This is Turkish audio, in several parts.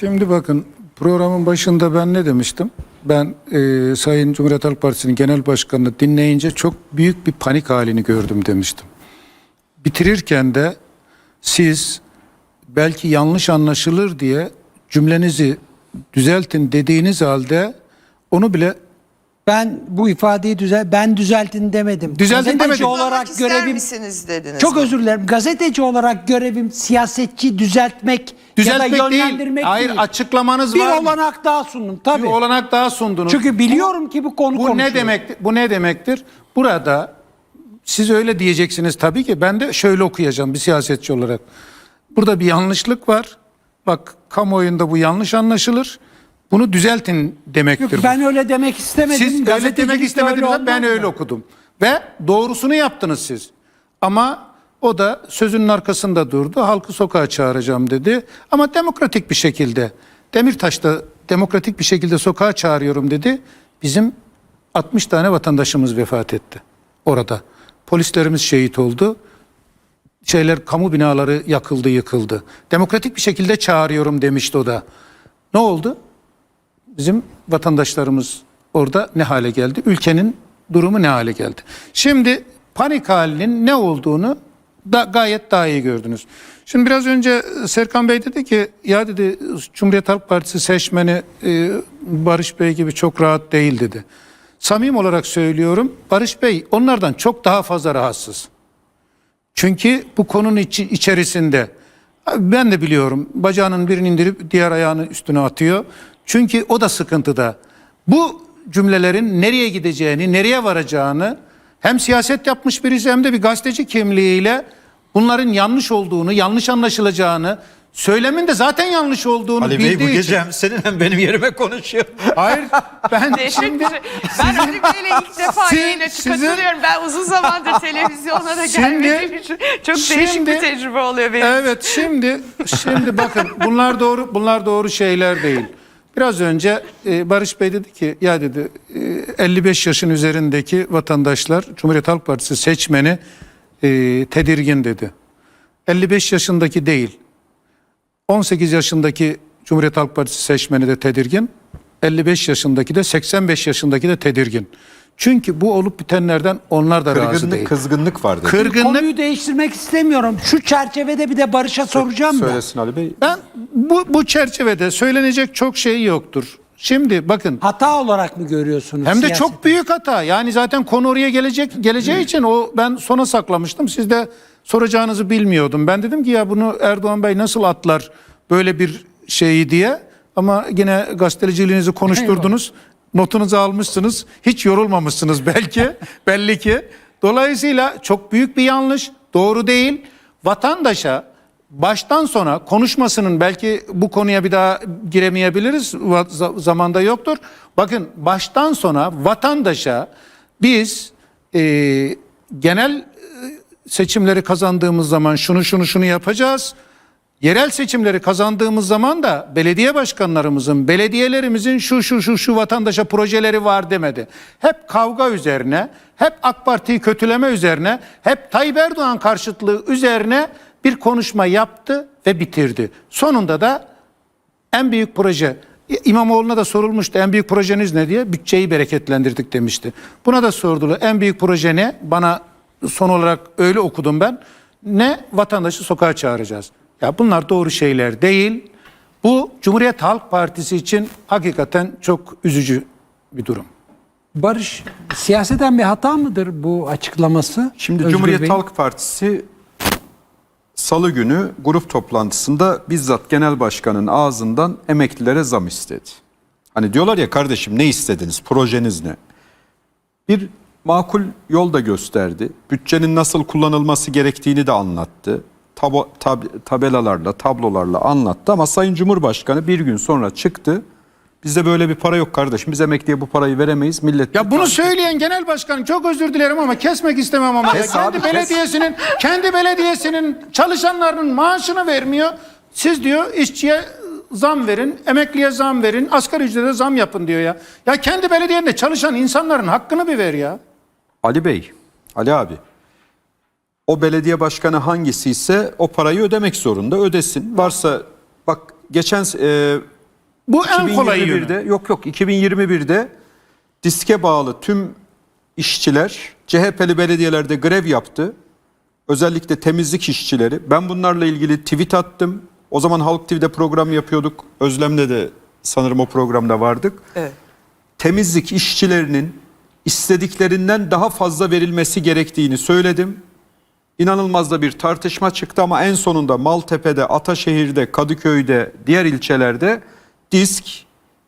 Şimdi bakın programın başında ben ne demiştim? Ben e, Sayın Cumhuriyet Halk Partisi'nin genel başkanını dinleyince çok büyük bir panik halini gördüm demiştim. Bitirirken de siz belki yanlış anlaşılır diye cümlenizi düzeltin dediğiniz halde onu bile Ben bu ifadeyi düzel ben düzeltin demedim. Düzeltin Gazeteci demedim. olarak ister görevim misiniz dediniz. Çok mi? özür dilerim. Gazeteci olarak görevim siyasetçi düzeltmek, düzeltmek ya da değil. yönlendirmek Hayır değil. açıklamanız Bir var. olanak daha sundum tabii. Bir olanak daha sundunuz. Çünkü biliyorum ki bu konu Bu konuşuyor. ne demek? Bu ne demektir? Burada siz öyle diyeceksiniz tabii ki. Ben de şöyle okuyacağım bir siyasetçi olarak. Burada bir yanlışlık var. Bak kamuoyunda bu yanlış anlaşılır. Bunu düzeltin demektir. bu. Ben öyle demek istemedim. siz öyle demek istemediniz. öyle Ben öyle okudum. Ve doğrusunu yaptınız siz. Ama o da sözünün arkasında durdu. Halkı sokağa çağıracağım dedi. Ama demokratik bir şekilde. Demirtaş'ta demokratik bir şekilde sokağa çağırıyorum dedi. Bizim 60 tane vatandaşımız vefat etti orada. Polislerimiz şehit oldu. Şeyler kamu binaları yakıldı, yıkıldı. Demokratik bir şekilde çağırıyorum demişti o da. Ne oldu? Bizim vatandaşlarımız orada ne hale geldi? Ülkenin durumu ne hale geldi? Şimdi panik halinin ne olduğunu da gayet daha iyi gördünüz. Şimdi biraz önce Serkan Bey dedi ki ya dedi Cumhuriyet Halk Partisi seçmeni e, Barış Bey gibi çok rahat değil dedi. Samim olarak söylüyorum Barış Bey onlardan çok daha fazla rahatsız. Çünkü bu konunun içi, içerisinde ben de biliyorum bacağının birini indirip diğer ayağını üstüne atıyor. Çünkü o da sıkıntıda. Bu cümlelerin nereye gideceğini, nereye varacağını hem siyaset yapmış birisi hem de bir gazeteci kimliğiyle bunların yanlış olduğunu, yanlış anlaşılacağını, söylemin de zaten yanlış olduğunu Ali bildiği Bey bu için. gece hem senin hem benim yerime konuşuyor. Hayır ben şimdi ederim. Ben Ali Bey'le ilk defa Siz- yayına sizin- katılıyorum. Ben uzun zamandır televizyona da Şimdi- gelmediğim için çok değişik şimdi- bir tecrübe oluyor benim. Evet şimdi şimdi bakın bunlar doğru bunlar doğru şeyler değil. Biraz önce e, Barış Bey dedi ki ya dedi e, 55 yaşın üzerindeki vatandaşlar Cumhuriyet Halk Partisi seçmeni e, tedirgin dedi. 55 yaşındaki değil. 18 yaşındaki Cumhuriyet Halk Partisi seçmeni de tedirgin. 55 yaşındaki de 85 yaşındaki de tedirgin. Çünkü bu olup bitenlerden onlar da razı değil. Kırgınlık, kızgınlık var dedi. Kırgınlık Konuyu değiştirmek istemiyorum. Şu çerçevede bir de Barış'a soracağım da. Söylesin Ali Bey. Ben bu, bu çerçevede söylenecek çok şey yoktur. Şimdi bakın Hata olarak mı görüyorsunuz? hem de siyaseti? çok büyük hata. Yani zaten konu oraya gelecek geleceği için o ben sona saklamıştım. Siz de soracağınızı bilmiyordum. Ben dedim ki ya bunu Erdoğan Bey nasıl atlar böyle bir şeyi diye. Ama yine gazeteciliğinizi konuşturdunuz. Notunuzu almışsınız. Hiç yorulmamışsınız belki. belli ki. Dolayısıyla çok büyük bir yanlış. Doğru değil. Vatandaşa baştan sona konuşmasının belki bu konuya bir daha giremeyebiliriz. Zamanda yoktur. Bakın baştan sona vatandaşa biz e, genel e, seçimleri kazandığımız zaman şunu şunu şunu yapacağız. Yerel seçimleri kazandığımız zaman da belediye başkanlarımızın, belediyelerimizin şu şu şu şu vatandaşa projeleri var demedi. Hep kavga üzerine, hep AK Parti'yi kötüleme üzerine, hep Tayyip Erdoğan karşıtlığı üzerine bir konuşma yaptı ve bitirdi. Sonunda da en büyük proje İmamoğlu'na da sorulmuştu en büyük projeniz ne diye bütçeyi bereketlendirdik demişti. Buna da sordular en büyük proje ne? Bana son olarak öyle okudum ben. Ne? Vatandaşı sokağa çağıracağız. Ya bunlar doğru şeyler değil. Bu Cumhuriyet Halk Partisi için hakikaten çok üzücü bir durum. Barış siyaseten bir hata mıdır bu açıklaması? Şimdi Özgür Cumhuriyet Bey? Halk Partisi Salı günü grup toplantısında bizzat genel başkanın ağzından emeklilere zam istedi. Hani diyorlar ya kardeşim ne istediniz, projeniz ne? Bir makul yol da gösterdi. Bütçenin nasıl kullanılması gerektiğini de anlattı. Tabo, tab- tabelalarla, tablolarla anlattı ama Sayın Cumhurbaşkanı bir gün sonra çıktı. Bizde böyle bir para yok kardeşim. Biz emekliye bu parayı veremeyiz. Millet Ya bunu söyleyen genel başkan çok özür dilerim ama kesmek istemem ama ya Kes kendi abi, kes. belediyesinin kendi belediyesinin çalışanlarının maaşını vermiyor. Siz diyor işçiye zam verin, emekliye zam verin, asgari ücrete zam yapın diyor ya. Ya kendi belediyende çalışan insanların hakkını bir ver ya. Ali Bey, Ali abi. O belediye başkanı hangisi ise o parayı ödemek zorunda ödesin. Varsa bak geçen e, Bu en kolay yönü. 2021'de yok yok 2021'de diske bağlı tüm işçiler CHP'li belediyelerde grev yaptı. Özellikle temizlik işçileri. Ben bunlarla ilgili tweet attım. O zaman Halk TV'de program yapıyorduk. Özlem'le de sanırım o programda vardık. Evet. Temizlik işçilerinin istediklerinden daha fazla verilmesi gerektiğini söyledim. İnanılmaz da bir tartışma çıktı ama en sonunda Maltepe'de, Ataşehir'de, Kadıköy'de, diğer ilçelerde disk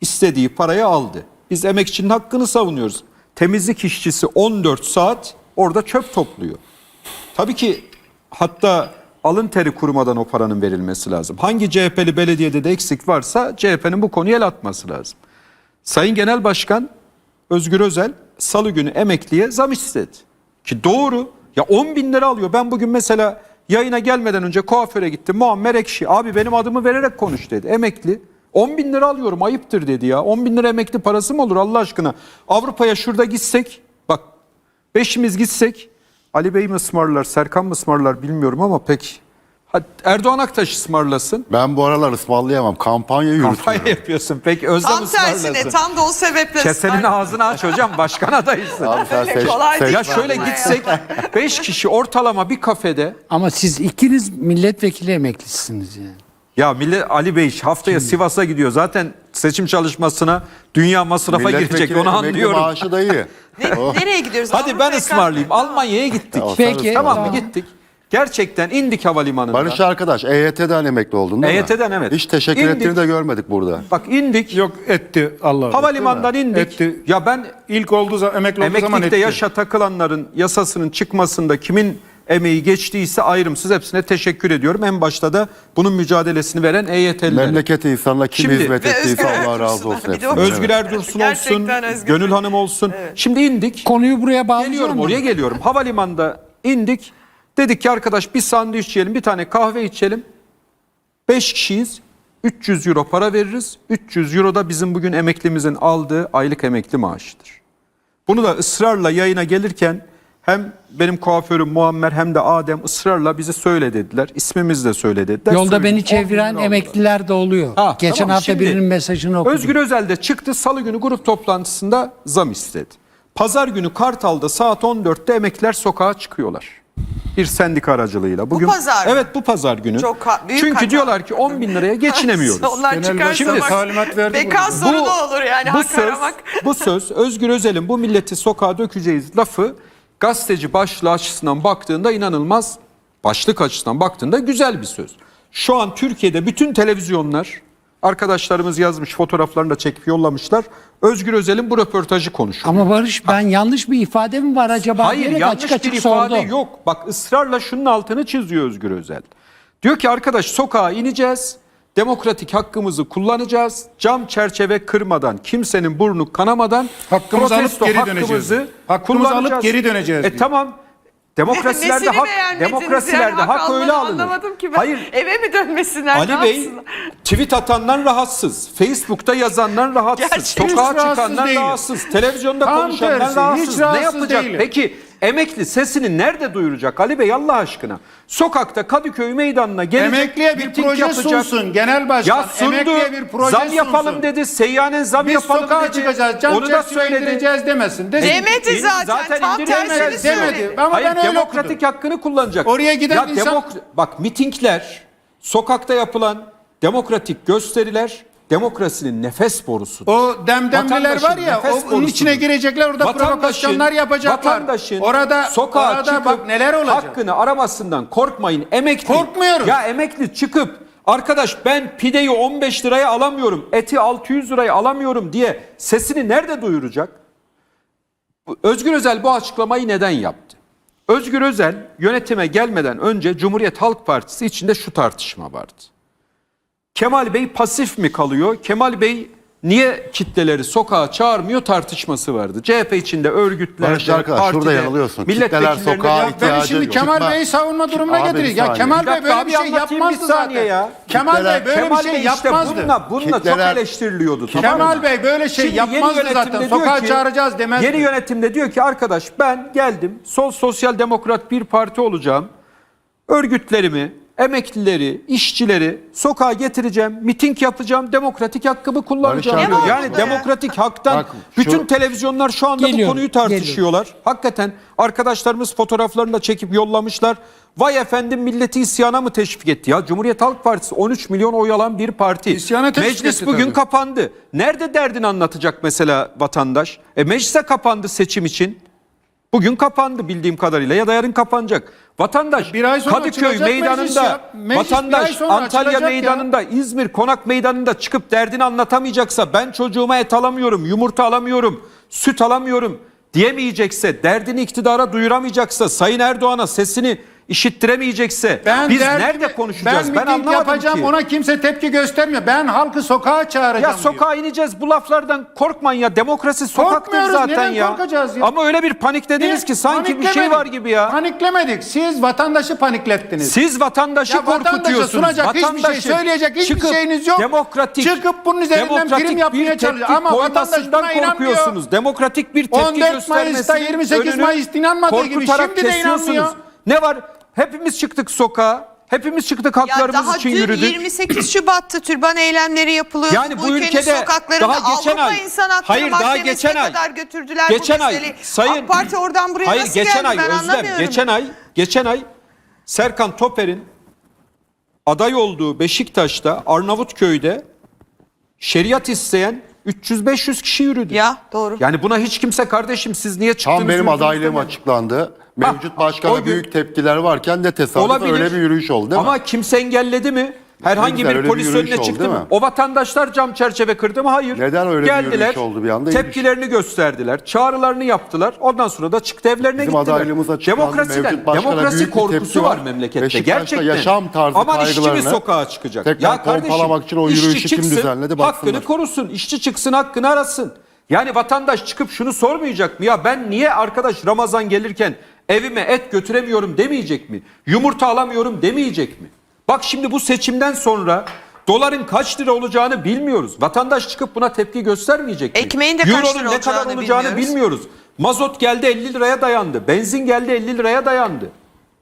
istediği parayı aldı. Biz emekçinin hakkını savunuyoruz. Temizlik işçisi 14 saat orada çöp topluyor. Tabii ki hatta alın teri kurumadan o paranın verilmesi lazım. Hangi CHP'li belediyede de eksik varsa CHP'nin bu konuya el atması lazım. Sayın Genel Başkan Özgür Özel salı günü emekliye zam istedi. Ki doğru. Ya 10 bin lira alıyor. Ben bugün mesela yayına gelmeden önce kuaföre gittim. Muammer Ekşi abi benim adımı vererek konuş dedi. Emekli. 10 bin lira alıyorum ayıptır dedi ya. 10 bin lira emekli parası mı olur Allah aşkına? Avrupa'ya şurada gitsek bak beşimiz gitsek Ali Bey mi ısmarlar Serkan mı ısmarlar bilmiyorum ama pek Hadi Erdoğan Aktaş ısmarlasın. Ben bu aralar ısmarlayamam. Kampanya yürütüyorum. Kampanya yapıyorsun. Peki Özlem Tam ısmarlasın. tersine tam da o sebeple. Kesenin ağzını aç hocam başkan adaysın. Abi sen seç, Kolay seç- değil. Ya şöyle gitsek 5 kişi ortalama bir kafede Ama siz ikiniz milletvekili emeklisiniz yani. ya Millet Ali Bey haftaya Sivas'a gidiyor. Zaten seçim çalışmasına dünya masrafa girecek Milletvekili onu emekli anlıyorum. maaşı da iyi. Ne- nereye gidiyoruz? Hadi ben Avrupa'ya ısmarlayayım. Almanya'ya gittik. Peki. Tamam mı Tamam. gittik. Gerçekten indik havalimanında. Barış arkadaş EYT'den emekli oldun değil mi? EYT'den evet. Hiç teşekkür İndik. ettiğini de görmedik burada. Bak indik. Yok etti Allah. Havalimanından indik. Etti. Ya ben İlk olduğu zaman emekli olduğu zaman Emeklilikte etti. yaşa takılanların yasasının çıkmasında kimin emeği geçtiyse ayrımsız hepsine teşekkür ediyorum. En başta da bunun mücadelesini veren EYT'lilere. Memleket insanla kim Şimdi- hizmet Ve ettiyse Özgür Allah razı olsun Bir de o- hepsinden. Özgür Erdursun olsun, Özgür. Gönül Hanım olsun. Şimdi indik. Konuyu buraya bağlayacağım Geliyorum oraya geliyorum. Havalimanında indik. Dedik ki arkadaş bir sandviç yiyelim, bir tane kahve içelim. 5 kişiyiz. 300 euro para veririz. 300 euro da bizim bugün emeklimizin aldığı aylık emekli maaşıdır. Bunu da ısrarla yayına gelirken hem benim kuaförüm Muammer hem de Adem ısrarla bize söyle dediler. İsmimizi de söyle dediler. Yolda Söyledik. beni 10 bin çeviren emekliler de oluyor. Ha, Geçen tamam, hafta şimdi birinin mesajını okudum. Özgür Özel de çıktı salı günü grup toplantısında zam istedi. Pazar günü Kartal'da saat 14'te emekliler sokağa çıkıyorlar. Bir sendika aracılığıyla. Bugün, pazar mı? Evet bu pazar günü. Çok büyük Çünkü hata. diyorlar ki 10 bin liraya geçinemiyoruz. Onlar Genel çıkarsa bak. talimat verdi burada. sorunu olur yani. bu hak söz, aramak. bu söz Özgür Özel'in bu milleti sokağa dökeceğiz lafı gazeteci başlığı açısından baktığında inanılmaz başlık açısından baktığında güzel bir söz. Şu an Türkiye'de bütün televizyonlar arkadaşlarımız yazmış fotoğraflarını da çekip yollamışlar. Özgür Özel'in bu röportajı konuşuyor. Ama Barış ben yanlış bir ifade mi var acaba? Hayır diyerek yanlış açık açık bir ifade sordum. yok. Bak ısrarla şunun altını çiziyor Özgür Özel. Diyor ki arkadaş sokağa ineceğiz. Demokratik hakkımızı kullanacağız. Cam çerçeve kırmadan, kimsenin burnu kanamadan Hakkımızı alıp protesto geri hakkımızı döneceğiz. Hakkımızı alıp kullanacağız. geri döneceğiz E diyor. tamam. Demokrasilerde Nesini hak, beğenmediniz demokrasilerde yani? hak öyle almanı alınır. Anlamadım ki ben. Hayır. Eve mi dönmesinler? Ali ne Bey yapsınlar? tweet atandan rahatsız. Facebook'ta yazandan rahatsız. Gerçekten sokağa hiç rahatsız çıkandan değilim. rahatsız. Televizyonda Tam konuşandan tersi, rahatsız. hiç Ne rahatsız yapacak? değilim. Peki emekli sesini nerede duyuracak Ali Bey Allah aşkına? Sokakta Kadıköy meydanına gelecek. Emekliye bir proje yapacak. sunsun genel başkan. Ya sundu. Emekliye bir proje zam yapalım sunsun. dedi. Seyyanen zam Biz yapalım sokağa dedi. çıkacağız. Can Onu da söyledi. demesin. Desin. Demedi İn- zaten. Tam indiremez. tersini Demedi. söyledi. Ama Hayır ben öyle demokratik okudum. hakkını kullanacak. Oraya giden ya insan- demok- Bak mitingler, sokakta yapılan demokratik gösteriler demokrasinin nefes borusudur. O demdemliler var ya nefes onun borusudur. içine girecekler orada Vatandaşın- provokasyonlar yapacaklar. Vatandaşın orada sokağa orada çıkıp bak neler olacak. hakkını aramasından korkmayın. Emekli. Korkmuyoruz. Ya emekli çıkıp arkadaş ben pideyi 15 liraya alamıyorum, eti 600 liraya alamıyorum diye sesini nerede duyuracak? Özgür Özel bu açıklamayı neden yaptı? Özgür Özel yönetime gelmeden önce Cumhuriyet Halk Partisi içinde şu tartışma vardı. Kemal Bey pasif mi kalıyor? Kemal Bey niye kitleleri sokağa çağırmıyor tartışması vardı. CHP içinde örgütlerde, Barış arkadaş, partide, şurada yanılıyorsun. Kitleler sokağa ya- ihtiyacı Ben şimdi yok. Kemal Bey'i savunma durumuna bir getirdik. Ya. Kemal Bey böyle bir şey yapmazdı zaten. ya. Kemal Bey böyle Kemal bir şey yapmazdı. bununla, bununla çok Kitleler- eleştiriliyordu. tamam mı? Kemal Bey böyle şey Şimdi yapmazdı zaten. Sokağa ki- çağıracağız demezdi. Yeni yönetimde diyor ki arkadaş ben geldim sol sosyal demokrat bir parti olacağım. Örgütlerimi emeklileri, işçileri sokağa getireceğim, miting yapacağım, demokratik hakkımı kullanacağım. Barış diyor. Yani ya? demokratik haktan Bak, şu- bütün televizyonlar şu anda Geliyorum, bu konuyu tartışıyorlar. Hakikaten arkadaşlarımız fotoğraflarını da çekip yollamışlar. Vay efendim milleti isyana mı teşvik etti ya? Cumhuriyet Halk Partisi 13 milyon oy alan bir parti. İsyana teşvik Meclis etti bugün tabii. kapandı. Nerede derdini anlatacak mesela vatandaş? E meclise kapandı seçim için. Bugün kapandı bildiğim kadarıyla ya da yarın kapanacak. Vatandaş Bir ay sonra Kadıköy meydanında. Meclis vatandaş sonra Antalya açılacak ya. meydanında, İzmir Konak meydanında çıkıp derdini anlatamayacaksa ben çocuğuma et alamıyorum, yumurta alamıyorum, süt alamıyorum diyemeyecekse, derdini iktidara duyuramayacaksa, Sayın Erdoğan'a sesini işittiremeyecekse biz derdim- nerede konuşacağız? Ben, Ben, anlamadım yapacağım ki. ona kimse tepki göstermiyor. Ben halkı sokağa çağıracağım Ya diyor. sokağa ineceğiz bu laflardan korkmayın ya demokrasi sokaktır zaten ya. korkacağız ya? Ama öyle bir paniklediniz ki sanki bir şey var gibi ya. Paniklemedik. Siz vatandaşı paniklettiniz. Siz vatandaşı Ya korkutuyorsunuz. sunacak hiçbir şey Vatandaşı söyleyecek hiçbir çıkıp şeyiniz yok. Demokratik, Çıkıp bunun üzerinden prim yapmaya çalışıyor. Ama vatandaş buna inanmıyor. Demokratik bir tepki 14 Mayıs'ta, göstermesinin 28 önünü Mayıs'ta inanmadığı gibi şimdi de inanmıyor. Ne var? Hepimiz çıktık sokağa. Hepimiz çıktık Ya haklarımız daha için dün yürüdük. 28 Şubat'ta türban eylemleri yapılıyor. Yani bu ülkenin ülkede sokaklarında daha geçen Avrupa ay- İnsan Hakları Hayır, daha geçen ay- kadar götürdüler geçen bu ay meseleyi. sayın AK Parti oradan buraya Hayır nasıl geçen geldi ay ben Özlem anlamıyorum. geçen ay geçen ay Serkan Toper'in aday olduğu Beşiktaş'ta Arnavutköy'de şeriat isteyen 300-500 kişi yürüdü. Ya doğru. Yani buna hiç kimse kardeşim siz niye çıktınız? Tam benim adaylığım açıklandı. Mevcut o başkana gün- büyük tepkiler varken de tesadüf Olabilir. öyle bir yürüyüş oldu değil Ama mi? kimse engelledi mi? Herhangi güzel, bir öyle bir polis yürüyüş önüne oldu, çıktı değil mı? O vatandaşlar cam çerçeve kırdı mı? Hayır. Neden öyle bir yürüyüş oldu bir anda? Tepkilerini gösterdiler. Çağrılarını yaptılar. Ondan sonra da çıktı evlerine Bizim gittiler. adaylığımız açıklandı. Demokrasiden, Mevcut başkana demokrasi büyük bir korkusu tepki var var. memlekette. Beşiktaş'ta Gerçekten. yaşam tarzı Aman işçi mi kaygılarını sokağa çıkacak? tekrar pompalamak için o işçi yürüyüşü kim çıksın, düzenledi Hakkını baksınlar. korusun. İşçi çıksın hakkını arasın. Yani vatandaş çıkıp şunu sormayacak mı? Ya ben niye arkadaş Ramazan gelirken evime et götüremiyorum demeyecek mi? Yumurta alamıyorum demeyecek mi? Bak şimdi bu seçimden sonra doların kaç lira olacağını bilmiyoruz. Vatandaş çıkıp buna tepki göstermeyecek mi? Ekmeğin de kaç Euronun lira ne kadar olacağını olacağını bilmiyoruz. bilmiyoruz. Mazot geldi 50 liraya dayandı. Benzin geldi 50 liraya dayandı.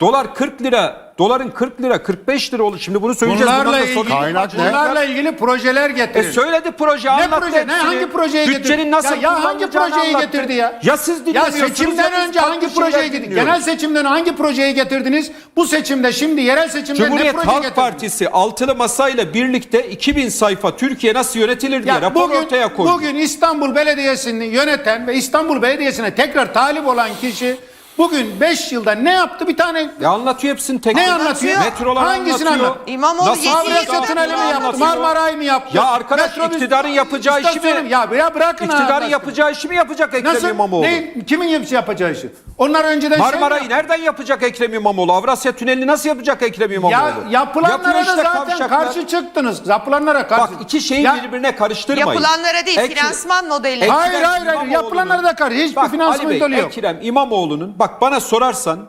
Dolar 40 lira, doların 40 lira, 45 lira oldu. Şimdi bunu söyleyeceğiz. Bunlarla Bundan da ilgili, sorun- Kaynak ne? bunlarla ilgili projeler e söyledi proje Ne anlattı proje? Ne hepsini. hangi projeyi getirdi? Bütçenin nasıl Ya- ya hangi kullanılacağını projeyi anlattı. getirdi ya? Ya siz Ya dinlemiyorsunuz. seçimden ya biz önce hangi şeyler projeyi getirdiniz? dinliyoruz. Genel seçimden hangi projeyi getirdiniz? Bu seçimde şimdi yerel seçimde ne Cumhuriyet proje Halk getirdiniz? Partisi altılı masayla birlikte 2000 sayfa Türkiye nasıl yönetilir diye Ya rapor bugün, ortaya koydu. bugün İstanbul Belediyesi'ni yöneten ve İstanbul Belediyesi'ne tekrar talip olan kişi bugün 5 yılda ne yaptı? Bir tane Ya anlatıyor hepsini tek Ne tek. anlatıyor? Metrolar Hangisini anlatıyor. anlat? İmamoğlu Nasıl Avrasya Tüneli mi yaptı? anlatıyor. Marmaray mı yaptı? Ya arkadaş, Metrobüs- iktidarın yapacağı işi mi- Ya, ya bırakın İktidarın arkadaş. yapacağı işi mi yapacak Ekrem Nasıl? İmamoğlu? Ne, kimin yapısı yapacağı işi? Onlar önceden şey Marmara'yı yaptı? nereden yapacak Ekrem İmamoğlu? Avrasya Tüneli'ni nasıl yapacak Ekrem İmamoğlu? Ya yapılanlara da işte zaten kavşaklar. karşı çıktınız. Yapılanlara karşı. Bak iki şeyi Ya- birbirine karıştırmayın. Yapılanlara değil Ekrem- finansman modeli. Hayır, hayır, hayır. Yapılanlara da karşı. Hiçbir Bak, finansman modeli yok. Ekrem İmamoğlu'nun bak bana sorarsan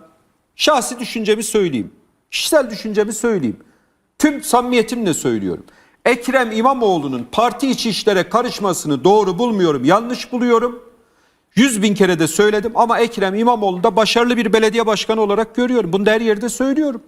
şahsi düşüncemi söyleyeyim. Kişisel düşüncemi söyleyeyim. Tüm samimiyetimle söylüyorum. Ekrem İmamoğlu'nun parti içi işlere karışmasını doğru bulmuyorum, yanlış buluyorum. Yüz bin kere de söyledim ama Ekrem İmamoğlu da başarılı bir belediye başkanı olarak görüyorum. Bunu da her yerde söylüyorum.